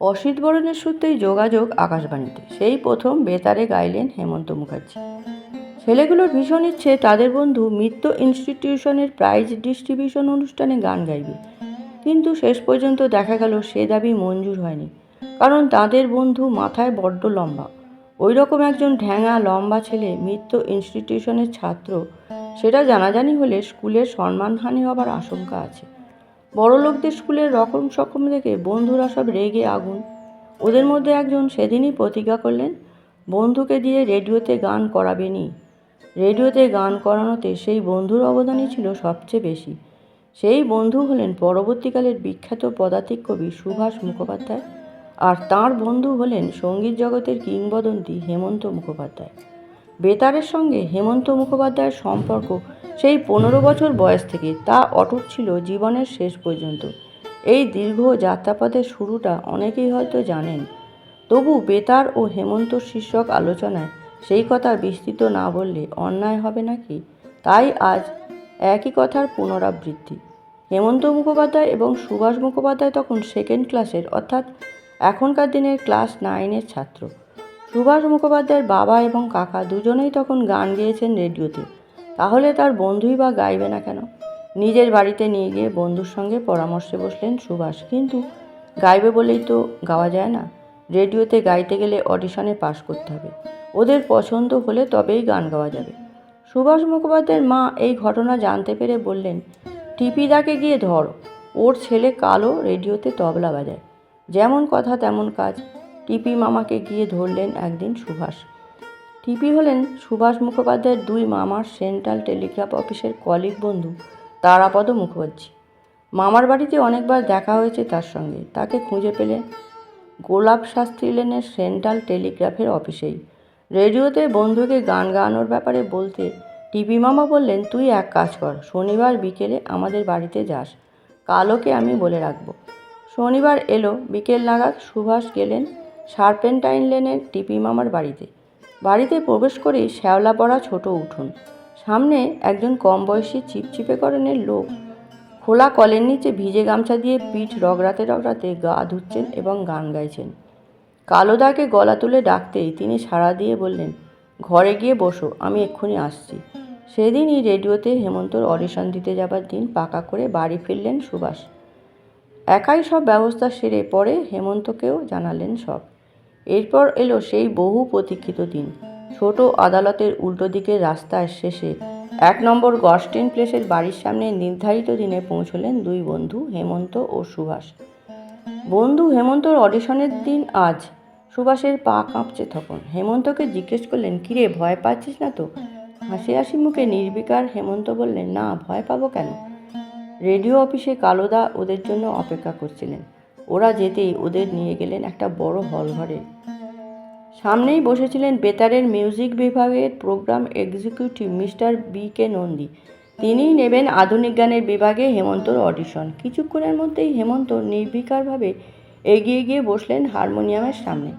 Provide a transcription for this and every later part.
অসিত বরণের সূত্রেই যোগাযোগ আকাশবাণীতে। সেই প্রথম বেতারে গাইলেন হেমন্ত মুখার্জি। ছেলেগুলোর ভীষণ ইচ্ছে তাদের বন্ধু মিত্র ইনস্টিটিউশনের প্রাইজ ডিস্ট্রিবিউশন অনুষ্ঠানে গান গাইবে। কিন্তু শেষ পর্যন্ত দেখা গেল সে দাবি মঞ্জুর হয়নি। কারণ তাদের বন্ধু মাথায় বড্ড লম্বা। ওই রকম একজন ঢ্যাঙা, লম্বা ছেলে মিত্র ইনস্টিটিউশনের ছাত্র, সেটা জানাজানি হলে স্কুলের সম্মানহানি হবার আশঙ্কা আছে। বড় লোকদের স্কুলের রকম সকম দেখে বন্ধুরা সব রেগে আগুন। ওদের মধ্যে একজন সেদিনই প্রতিজ্ঞা করলেন, বন্ধুকে দিয়ে রেডিওতে গান করাবেনি। রেডিওতে গান করানোতে সেই বন্ধুর অবদানই ছিল সবচেয়ে বেশি। সেই বন্ধু হলেন পরবর্তীকালের বিখ্যাত পদাতিক কবি সুভাষ মুখোপাধ্যায় আর তার বন্ধু হলেন সংগীত জগতের কিংবদন্তি হেমন্ত মুখোপাধ্যায়। বেতারের সঙ্গে হেমন্ত মুখোপাধ্যায়ের সম্পর্ক সেই পনেরো বছর বয়স থেকে তা অটুট ছিল জীবনের শেষ পর্যন্ত। এই দীর্ঘ যাত্রাপথের শুরুটা অনেকেই হয়তো জানেন। তবু বেতার ও হেমন্ত শীর্ষক আলোচনায় সেই কথা বিস্তৃত না বললে অন্যায় হবে নাকি? তাই আজ একই কথার পুনরাবৃত্তি। হেমন্ত মুখোপাধ্যায় এবং সুভাষ মুখোপাধ্যায় তখন সেকেন্ড ক্লাসের অর্থাৎ এখনকার দিনের ক্লাস নাইনের ছাত্র। সুভাষ মুখোপাধ্যায়ের বাবা এবং কাকা দুজনেই তখন গান গেয়েছেন রেডিওতে। তাহলে তার বন্ধুই বা গাইবে না কেন? নিজের বাড়িতে নিয়ে গিয়ে বন্ধুর সঙ্গে পরামর্শে বসলেন সুভাষ। কিন্তু গাইবে বলেই তো গাওয়া যায় না। রেডিওতে গাইতে গেলে অডিশনে পাশ করতে হবে। ওদের পছন্দ হলে তবেই গান গাওয়া যাবে। সুভাষ মুখোপাধ্যায়ের মা এই ঘটনা জানতে পেরে বললেন, টিপিদাকে গিয়ে ধর। ওর ছেলে কালো রেডিওতে তবলা বাজায়। যেমন কথা তেমন কাজ। টিপি মামাকে গিয়ে ধরলেন একদিন সুভাষ। টিপি হলেন সুভাষ মুখোপাধ্যায়ের দুই মামার সেন্ট্রাল টেলিগ্রাফ অফিসের কলিগ বন্ধু তারাপদ মুখোপাধ্যায়। মামার বাড়িতে অনেকবার দেখা হয়েছে তার সঙ্গে। তাকে খুঁজে পেলে গোলাপ শাস্ত্রী লেনের সেন্ট্রাল টেলিগ্রাফের অফিসেই। রেডিওতে বন্ধুকে গান গাওয়ানোর ব্যাপারে বলতে টিপি মামা বললেন, তুই এক কাজ কর, শনিবার বিকেলে আমাদের বাড়িতে যাস। কালোকে আমি বলে রাখব। শনিবার এলো। বিকেল নাগাদ সুভাষ গেলেন সার্পেন্টাইন লেনের টিপি মামার বাড়িতে। বাড়িতে প্রবেশ করেই শ্যাওলা পড়া ছোট উঠোন। সামনে একজন কম বয়সী চিপচিপে করণের লোক। খোলা কলের নিচে ভিজে গামছা দিয়ে পিঠ রগড়াতে রগড়াতে গা ধুচ্ছেন এবং গান গাইছেন। কালোদাকে গলা তুলে ডাকতেই তিনি সাড়া দিয়ে বললেন, ঘরে গিয়ে বসো, আমি এক্ষুনি আসছি। সেদিনই রেডিওতে হেমন্তর অডিশন দিতে যাবার দিন পাকা করে বাড়ি ফিরলেন সুভাষ। একাই সব ব্যবস্থা সেরে পরে হেমন্তকেও জানালেন সব। এরপর এলো সেই বহু প্রতীক্ষিত দিন। ছোট আদালতের উল্টো দিকের রাস্তার শেষে এক নম্বর গস্টিন প্লেসের বাড়ির সামনে নির্ধারিত দিনে পৌঁছলেন দুই বন্ধু, হেমন্ত ও সুভাষ। বন্ধু হেমন্তর অডিশনের দিন আজ। সুভাষের পা কাঁপছে তখন। হেমন্তকে জিজ্ঞেস করলেন, কিরে, ভয় পাচ্ছিস না তো? হাসি হাসি মুখে নির্বিকার হেমন্ত বললেন, না, ভয় পাবো কেন? রেডিও অফিসে কালোদা ওদের জন্য অপেক্ষা করছিলেন। ওরা যেতেই ওদের নিয়ে গেলেন একটা বড় হল ঘরে সামনেই বসেছিলেন বেতারের মিউজিক বিভাগের programme executive mister B K Nandi. তিনিই নেবেন আধুনিক গানের বিভাগে হেমন্তর অডিশন। কিছুক্ষণের মধ্যেই হেমন্ত নির্বিকারভাবে এগিয়ে গিয়ে বসলেন হারমোনিয়ামের সামনে।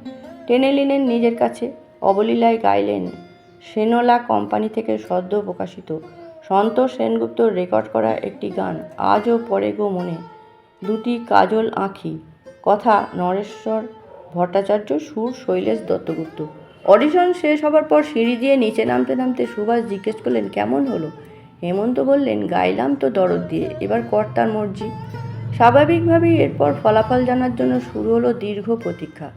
টেনে নিলেন নিজের কাছে, অবলীলায় গাইলেন সেনোলা কোম্পানি থেকে সদ্য প্রকাশিত সন্তোষ সেনগুপ্তর রেকর্ড করা একটি গান, আজও পরে গো মনে। দুটি কাজল আঁখি। কথা, নরেশ্বর ভট্টাচার্য, সুর শৈলেশ দত্তগুপ্ত। অডিশন শেষ হবার পর সিঁড়ি দিয়ে নিচে নামতে নামতে সুভাষ জিজ্ঞেস করলেন, কেমন হলো? হেমন্ত বললেন, গাইলাম তো দরদ দিয়ে, এবার কর্তার মর্জি। স্বাভাবিকভাবেই এরপর ফলাফল জানার জন্য শুরু হলো দীর্ঘ প্রতীক্ষা।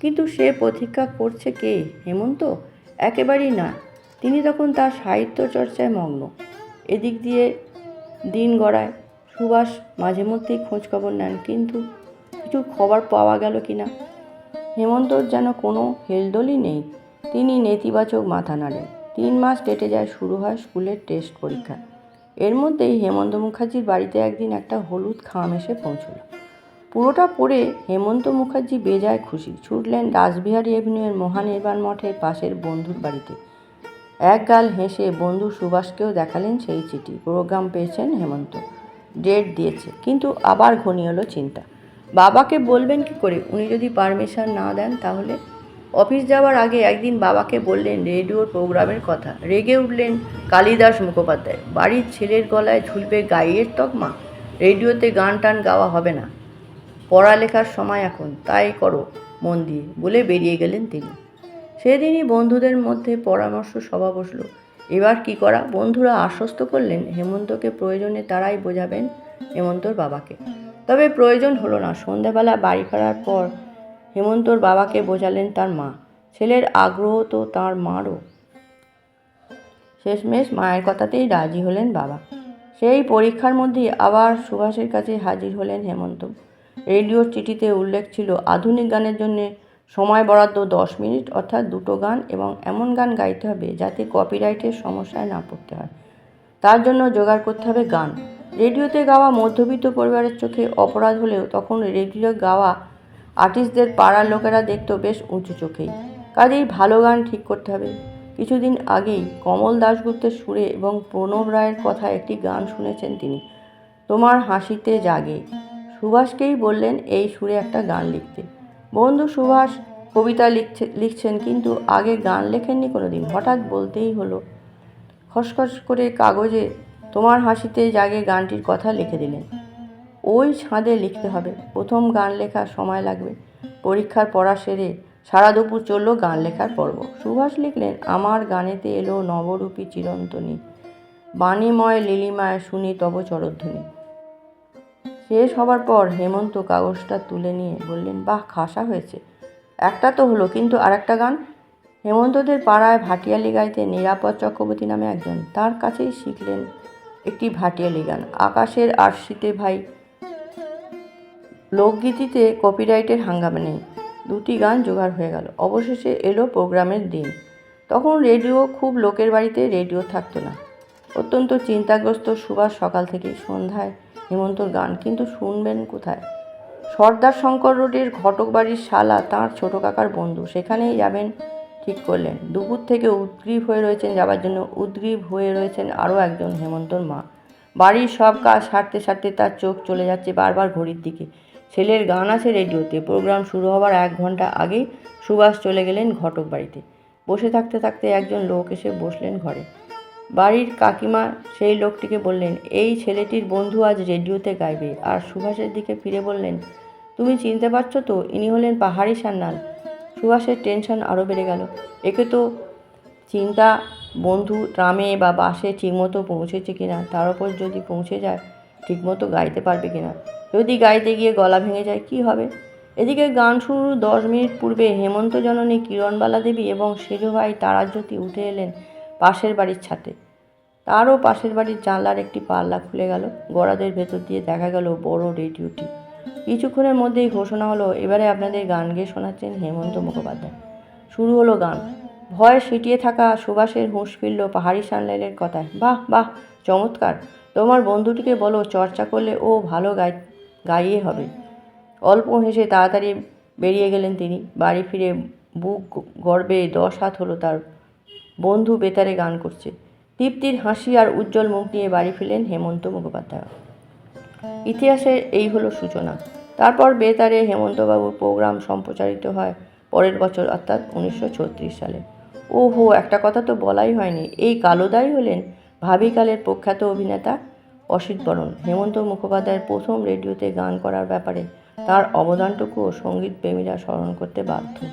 কিন্তু সে প্রতীক্ষা করছে কে? হেমন্ত? একেবারেই না। তিনি তখন তার সাহিত্য চর্চায় মগ্ন। এদিক দিয়ে দিন গড়ায়। সুভাষ মাঝে মধ্যেই খোঁজখবর নেন, কিন্তু কিছু খবর পাওয়া গেল কি না হেমন্তর যেন কোনো হেলদোলই নেই। তিনি নেতিবাচক মাথা নাড়েন। তিন মাস কেটে যায়, শুরু হয় স্কুলের টেস্ট পরীক্ষা। এর মধ্যেই হেমন্ত মুখার্জির বাড়িতে একদিন একটা হলুদ খাম এসে পৌঁছলো। পুরোটা পড়ে হেমন্ত মুখার্জি বেজায় খুশি। ছুটলেন রাসবিহারী এভিনিউয়ের মহানির্বাণ মঠের পাশের বন্ধুর বাড়িতে। এক গাল হেসে বন্ধু সুভাষকেও দেখালেন সেই চিঠি। প্রোগ্রাম পেয়েছেন হেমন্ত। ডেট দিয়েছে। কিন্তু আবার ঘনিয়ে হলো চিন্তা। বাবাকে বলবেন কি করে? উনি যদি পারমিশন না দেন তাহলে? অফিস যাওয়ার আগে একদিন বাবাকে বললেন রেডিওর প্রোগ্রামের কথা। রেগে উঠলেন কালিদাস মুখোপাধ্যায়। বাড়ির ছেলের গলায় ঝুলবে গাইয়ের তকমা। রেডিওতে গান টান গাওয়া হবে না। পড়ালেখার সময় এখন, তাই করো মন দিয়ে বলে বেরিয়ে গেলেন তিনি। সেদিনই বন্ধুদের মধ্যে পরামর্শ সভা বসল। এবার কি করা? বন্ধুরা আশ্বস্ত করলেন, হেমন্তকে প্রয়োজনে তারাই বোঝাবেন হেমন্তর বাবাকে। তবে প্রয়োজন হলো না, সন্ধ্যাবেলা বাড়ি ফেরার পর হেমন্তর বাবাকে বোঝালেন তার মা। ছেলের আগ্রহ তো তার মারও। শেষমেশ মায়ের কথাতেই রাজি হলেন বাবা। সেই পরীক্ষার মধ্যে আবার সুভাষের কাছে হাজির হলেন হেমন্ত। রেডিওর চিঠিতে উল্লেখ ছিল, আধুনিক গানের জন্য সময় বরাদ্দ দশ মিনিট অর্থাৎ দুটো গান এবং এমন গান গাইতে হবে যাতে কপিরাইটের সমস্যায় না পড়তে হয়। তার জন্য জোগাড় করতে হবে গান। রেডিওতে গাওয়া মধ্যবিত্ত পরিবারের চোখে অপরাধ হলেও তখন রেডিও গাওয়া আর্টিস্টদের পাড়ার লোকেরা দেখতো বেশ উঁচু চোখেই। কাজেই ভালো গান ঠিক করতে হবে। কিছুদিন আগেই কমল দাশগুপ্তের সুরে এবং প্রণব রায়ের কথা একটি গান শুনেছেন তিনি। তোমার হাসিতে জাগে। সুভাষকেই বললেন, এই সুরে একটা গান লিখতে। বন্ধু সুভাষ কবিতা লিখছে, লিখছেন, কিন্তু আগে গান লেখেননি কোনো দিন হঠাৎ বলতেই হলো, খসখস করে কাগজে তোমার হাসিতে জাগে গানটির কথা লিখে দিলেন। ওই ছাঁদে লিখতে হবে, প্রথম গান লেখার সময় লাগবে। পরীক্ষার পড়া সেরে সারা দুপুর চলল গান লেখার পর্ব। সুভাষ লিখলেন, আমার গানেতে এলো নবরূপী চিরন্তনী, বাণীময় লীলিমায় শুনি তব চরধ্বনি। শেষ হবার পর হেমন্ত কাগজটা তুলে নিয়ে বললেন, বাহ, খাসা হয়েছে। একটা তো হলো, কিন্তু আর একটা গান? হেমন্তদের পাড়ায় ভাটিয়ালি গাইতে নিরাপদ চক্রবর্তী নামে একজন, তার কাছেই শিখলেন একটি ভাটিয়ালি গান। আকাশের আরশিতে ভাই, লোকগীতিতে কপিরাইটের হাঙ্গামা নেই। দুটি গান জোগাড় হয়ে গেল। অবশেষে এলো প্রোগ্রামের দিন। তখন রেডিও, খুব লোকের বাড়িতে রেডিও থাকতো না। অত্যন্ত চিন্তাগ্রস্ত সুভাষ সকাল থেকে সন্ধ্যায় হেমন্তর গান, কিন্তু শুনবেন কোথায়? সর্দার শঙ্কর রোডের ঘটক বাড়ির শালা, তাঁর ছোট কাকার বন্ধু। সেখানেই যাবেন, ঠিক করলেন। দুপুর থেকে উদ্গ্রীব হয়ে রয়েছেন, যাবার জন্য উদ্গ্রীব হয়ে রয়েছেন আরও একজন হেমন্তর মা। বাড়ির সব কাজ সারতে সারতে তার চোখ চলে যাচ্ছে বারবার ঘড়ির দিকে। ছেলের গান আছে রেডিওতে। প্রোগ্রাম শুরু হবার এক ঘণ্টা আগেই সুভাষ চলে গেলেন ঘটক বাড়িতে। বসে থাকতে থাকতে একজন লোক এসে বসলেন ঘরে। বাড়ির কাকিমা সেই লোকটিকে বললেন, এই ছেলেটির বন্ধু আজ রেডিওতে গাইবে। আর সুভাষের দিকে ফিরে বললেন, তুমি চিনতে পারছ তো, ইনি হলেন পাহাড়ি সান্নাল সুভাষের টেনশন আরও বেড়ে গেল। একে তো চিন্তা বন্ধু ট্রামে বা বাসে ঠিকমতো পৌঁছেছে কিনা, তার উপর যদি পৌঁছে যায়, ঠিকমতো গাইতে পারবে কিনা? যদি গাইতে গিয়ে গলা ভেঙে যায়, কি হবে? এদিকে গান শুরুর দশ মিনিট পূর্বে হেমন্ত জননী কিরণবালা দেবী এবং সেজু ভাই তারাজ্যোতি উঠে এলেন। পাশের বাড়ির ছাতে। তারও পাশের বাড়ির জানলার একটি পাল্লা খুলে গেল, গড়াদের ভেতর দিয়ে দেখা গেল বড় রেডিওটি কিছুক্ষণের মধ্যেই ঘোষণা হলো, এবারে আপনাদের গান গেয়ে শোনাচ্ছেন হেমন্ত মুখোপাধ্যায়। শুরু হলো গান। ভয় সিটিয়ে থাকা সুভাষের হুঁশ ফিরল পাহাড়ি সানলাইলের কথায়। বাহ বাহ, চমৎকার। তোমার বন্ধুটিকে বলো, চর্চা করলে ও ভালো গাই, গাইয়ে হবে। অল্প হেসে তাড়াতাড়ি বেরিয়ে গেলেন তিনি। বাড়ি ফিরে বুক গর্বে দশ হাত হলো তার বন্ধু বেতারে গান করছে। তৃপ্তির হাসি আর উজ্জ্বল মুখ নিয়ে বাড়ি ফিরলেন হেমন্ত মুখোপাধ্যায়। ইতিহাসের এই হলো সূচনা। তারপর বেতারে হেমন্তবাবুর প্রোগ্রাম সম্প্রচারিত হয় পরের বছর, অর্থাৎ উনিশশো ছত্রিশ সালে। ওহো, একটা কথা তো বলাই হয়নি। এই কালোদাই হলেন ভাবিকালের প্রখ্যাত অভিনেতা অসিত বরণ। হেমন্ত মুখোপাধ্যায়ের প্রথম রেডিওতে গান করার ব্যাপারে তার অবদানটুকুও সংগীত প্রেমীরা স্মরণ করতে বাধ্য।